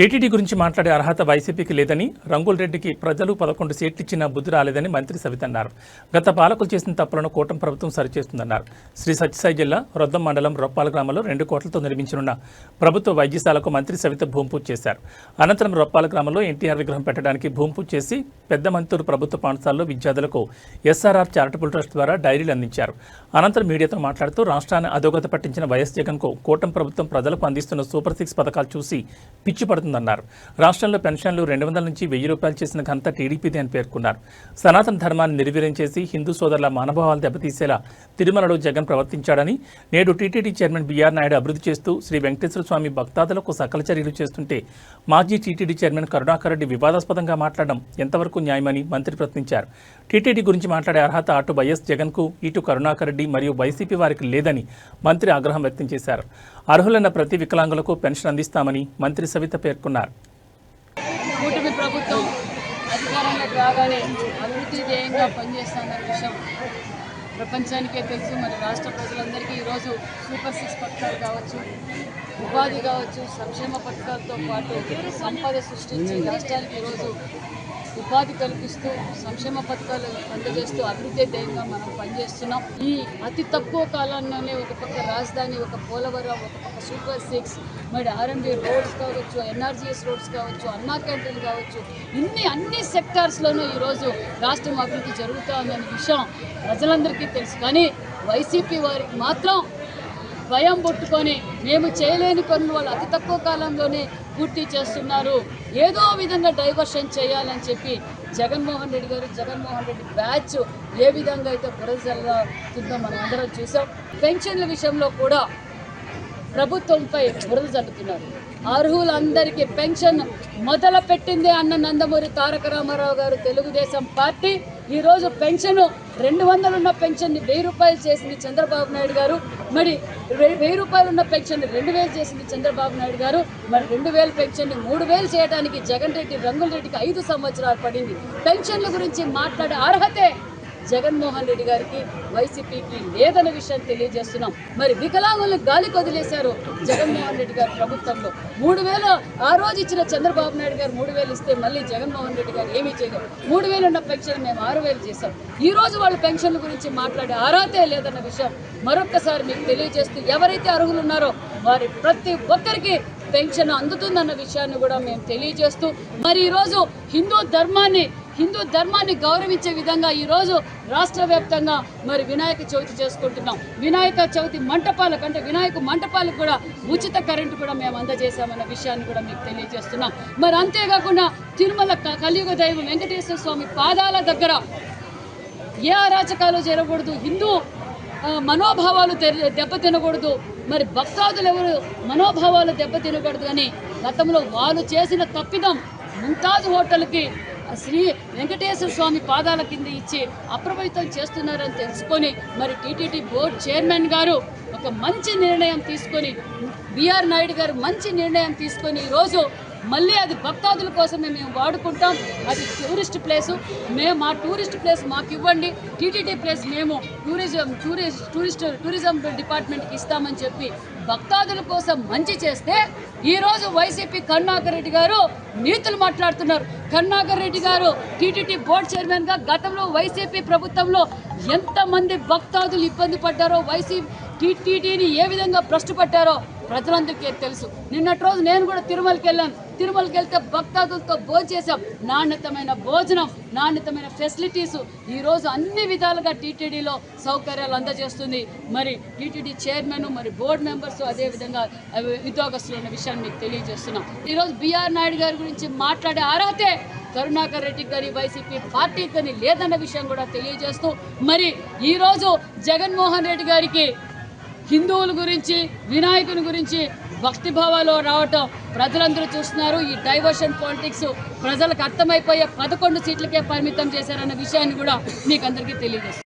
TTD గురించి మాట్లాడే అర్హత వైసీపీకి లేదని రంగులరెడ్డికి ప్రజలు పదకొండు సీట్లు ఇచ్చినా బుద్ధి రాలేదని మంత్రి సవిత అన్నారు గత పాలకులు చేసిన తప్పులను కూటమి ప్రభుత్వం సరిచేస్తుందన్నారు. శ్రీ సత్యసాయి జిల్లా రొద్దం మండలం రొప్పాల గ్రామంలో రెండు కోట్లతో నిర్మించనున్న ప్రభుత్వ వైద్యశాలకు మంత్రి సవిత భూమి పూజ చేశారు. అనంతరం రొప్పాల గ్రామంలో ఎన్టీఆర్ విగ్రహం పెట్టడానికి భూమి పూజ చేసి పెద్ద మంతూరు ప్రభుత్వ పాఠశాలలో విద్యార్థులకు ఎస్ఆర్ఆర్ చారిటబుల్ ట్రస్ట్ ద్వారా డైరీలు అందించారు. అనంతరం మీడియాతో మాట్లాడుతూ రాష్ట్రాన్ని అధోగత పట్టించిన వైఎస్ జగన్కు కూటమి ప్రభుత్వం ప్రజలకు అందిస్తున్న సూపర్ సిక్స్ పథకాలు చూసి పిచ్చి చేస్తుందన్నారు రాష్ట్రంలో పెన్షన్లు రెండు వందల నుంచి వెయ్యి రూపాయలు చేసిన ఘనత టీడీపీదే అని పేర్కొన్నారు. సనాతన ధర్మాన్ని నిర్వీర్యం చేసి హిందూ సోదరుల మనోభావాలు దెబ్బతీసేలా తిరుమలలో జగన్ ప్రవర్తించాడని నేడు టీటీడీ చైర్మన్ బీఆర్ నాయుడు అభివృద్ధి చేస్తూ శ్రీ వెంకటేశ్వర స్వామి భక్తాదులకు సకల చర్యలు చేస్తుంటే మాజీ టీటీడీ చైర్మన్ కరుణాకర్ రెడ్డి వివాదాస్పదంగా మాట్లాడడం ఎంతవరకు న్యాయమని మంత్రి ప్రశ్నించారు. టీటీడీ గురించి మాట్లాడే అర్హత అటు వైఎస్ జగన్కు ఇటు కరుణాకర్ రెడ్డి మరియు వైసీపీ వారికి లేదని మంత్రి ఆగ్రహం వ్యక్తం చేశారు. అర్హులైన ప్రతి వికలాంగులకు పెన్షన్ అందిస్తామని మంత్రి సవిత పేర్కొన్నారు. కూటమి ప్రభుత్వం అధికారంలోకి రాగానే అభివృద్ధి ధ్యేయంగా పనిచేస్తున్న విషయం ప్రపంచానికే తెలుసు. మన రాష్ట్ర ప్రజలందరికీ ఈరోజు సూపర్ సిక్స్ పథకాలు కావచ్చు ఉపాధి కావచ్చు సంక్షేమ పథకాలతో పాటు సంపద సృష్టించి రాష్ట్రానికి ఈరోజు ఉపాధి కల్పిస్తూ సంక్షేమ పథకాలు అందజేస్తూ అభివృద్ధి ధ్యేయంగా మనం పనిచేస్తున్నాం. ఈ అతి తక్కువ కాలంలోనే ఒక పక్క రాజధాని ఒక పోలవరం ఒక పక్క సూపర్ సిక్స్ మరి ఆర్ఎండి రోడ్స్ కావచ్చు N R G S roads కావచ్చు అన్నా క్యాంటీన్ కావచ్చు ఇన్ని అన్ని సెక్టార్స్లోనూ ఈరోజు రాష్ట్రం అభివృద్ధి జరుగుతూ ఉందనే విషయం ప్రజలందరికీ తెలుసు. కానీ వైసీపీ వారికి మాత్రం భయం పుట్టుకొని మేము చేయలేని పనులు వాళ్ళు అతి తక్కువ కాలంలోనే పూర్తి చేస్తున్నారు. ఏదో విధంగా డైవర్షన్ చేయాలని చెప్పి జగన్మోహన్ రెడ్డి గారు జగన్మోహన్ రెడ్డి బ్యాచ్ ఏ విధంగా అయితే బురదజల్లుతుందో మనం అందరం చూసాం. పెన్షన్ల విషయంలో కూడా ప్రభుత్వంపై బురద జల్లుతున్నారు అర్హులందరికీ పెన్షన్ మొదలు పెట్టిందే అన్న నందమూరి తారక రామారావు గారు తెలుగుదేశం పార్టీ. ఈరోజు పెన్షన్ రెండు వందలు ఉన్న పెన్షన్ని వెయ్యి రూపాయలు చేసింది చంద్రబాబు నాయుడు గారు. మరి వెయ్యి వెయ్యి రూపాయలు ఉన్న పెన్షన్ రెండు వేలు చేసింది చంద్రబాబు నాయుడు గారు. మరి రెండు వేల పెన్షన్ని మూడు వేలు చేయడానికి జగన్ రెడ్డి రంగుల రెడ్డికి ఐదు సంవత్సరాలు పడింది. పెన్షన్ల గురించి మాట్లాడే అర్హతే జగన్మోహన్ రెడ్డి గారికి వైసీపీకి లేదన్న విషయం తెలియజేస్తున్నాం. మరి వికలాంగులను గాలికి వదిలేశారు జగన్మోహన్ రెడ్డి గారి ప్రభుత్వంలో. మూడు వేలు ఆ రోజు ఇచ్చిన చంద్రబాబు నాయుడు గారు మూడు వేలు ఇస్తే మళ్ళీ జగన్మోహన్ రెడ్డి గారు ఏమీ చేయలేదు మూడు వేలు ఉన్న పెన్షన్ మేము ఆరు వేలు చేశాం. ఈ రోజు వాళ్ళ పెన్షన్ల గురించి మాట్లాడే అర్హతే లేదన్న విషయం మరొక్కసారి మీకు తెలియజేస్తూ ఎవరైతే అర్హులు ఉన్నారో వారి ప్రతి ఒక్కరికి పెన్షన్ అందుతుందన్న విషయాన్ని కూడా మేము తెలియజేస్తూ మరి ఈరోజు హిందూ ధర్మాన్ని హిందూ ధర్మాన్ని గౌరవించే విధంగా ఈరోజు రాష్ట్ర వ్యాప్తంగా మరి వినాయక చవితి చేసుకుంటున్నాం. వినాయక చవితి మంటపాలకు అంటే వినాయక మంటపాలకు కూడా ఉచిత కరెంటు కూడా మేము అందజేశామన్న విషయాన్ని కూడా మీకు తెలియజేస్తున్నాం. మరి అంతేకాకుండా తిరుమల క- కలియుగ దైవం వెంకటేశ్వర స్వామి పాదాల దగ్గర ఏ అరాచకాలు జరగకూడదు హిందూ మనోభావాలు దెబ్బ దెబ్బతినకూడదు మరి భక్తాదులు ఎవరు మనోభావాలు దెబ్బతినకూడదు అని గతంలో వాళ్ళు చేసిన తప్పిదం ముంతాజ్ హోటల్కి శ్రీ వెంకటేశ్వర స్వామి పాదాల కింద ఇచ్చి అప్రమత్తం చేస్తున్నారని తెలుసుకొని మరి టీటీడీ బోర్డు చైర్మన్ గారు ఒక మంచి నిర్ణయం తీసుకొని బిఆర్ నాయుడు గారు మంచి నిర్ణయం తీసుకొని ఈరోజు మళ్ళీ అది భక్తాదుల కోసమే మేము వాడుకుంటాం. అది టూరిస్ట్ ప్లేసు. మేము మా టూరిస్ట్ ప్లేస్ మాకు ఇవ్వండి. టీటీడీ ప్లేస్ మేము టూరిజం టూరిస్ట్ టూరిస్ట్ టూరిజం డిపార్ట్మెంట్కి ఇస్తామని చెప్పి భక్తాదుల కోసం మంచి చేస్తే ఈరోజు వైసీపీ కరుణాకర్ రెడ్డి గారు నీతులు మాట్లాడుతున్నారు. కరుణాకర్ రెడ్డి గారు టీటీడీ బోర్డు చైర్మన్గా గతంలో వైసీపీ ప్రభుత్వంలో ఎంతమంది భక్తాదులు ఇబ్బంది పడ్డారో వైసీపీ టీటీడీని ఏ విధంగా భ్రష్టుపట్టారో ప్రజలందరికీ తెలుసు? నిన్నటి రోజు నేను కూడా తిరుమలకి వెళ్ళాను. తిరుమలకి వెళ్తే భక్తాదులతో భోజనం నాణ్యతమైన భోజనం నాణ్యతమైన ఫెసిలిటీస్ ఈరోజు అన్ని విధాలుగా టీటీడీలో సౌకర్యాలు అందజేస్తుంది. మరి టీటీడీ చైర్మన్ మరి బోర్డు మెంబర్స్ అదేవిధంగా ఉద్యోగస్తులు ఉన్న విషయాన్ని మీకు తెలియజేస్తున్నాం. ఈరోజు బీఆర్ నాయుడు గారి గురించి మాట్లాడే అర్హతే కరుణాకర్ రెడ్డి గారి వైసీపీ పార్టీ కానీ లేదన్న విషయం కూడా తెలియజేస్తూ మరి ఈరోజు జగన్మోహన్ రెడ్డి గారికి హిందువుల గురించి వినాయకుని గురించి భక్తిభావాలు రావటం ప్రజలందరూ చూస్తున్నారు. ఈ డైవర్షన్ పాలిటిక్స్ ప్రజలకు అర్థమైపోయే పదకొండు సీట్లకే పరిమితం చేశారన్న విషయాన్ని కూడా మీకు అందరికీ తెలియజేస్తుంది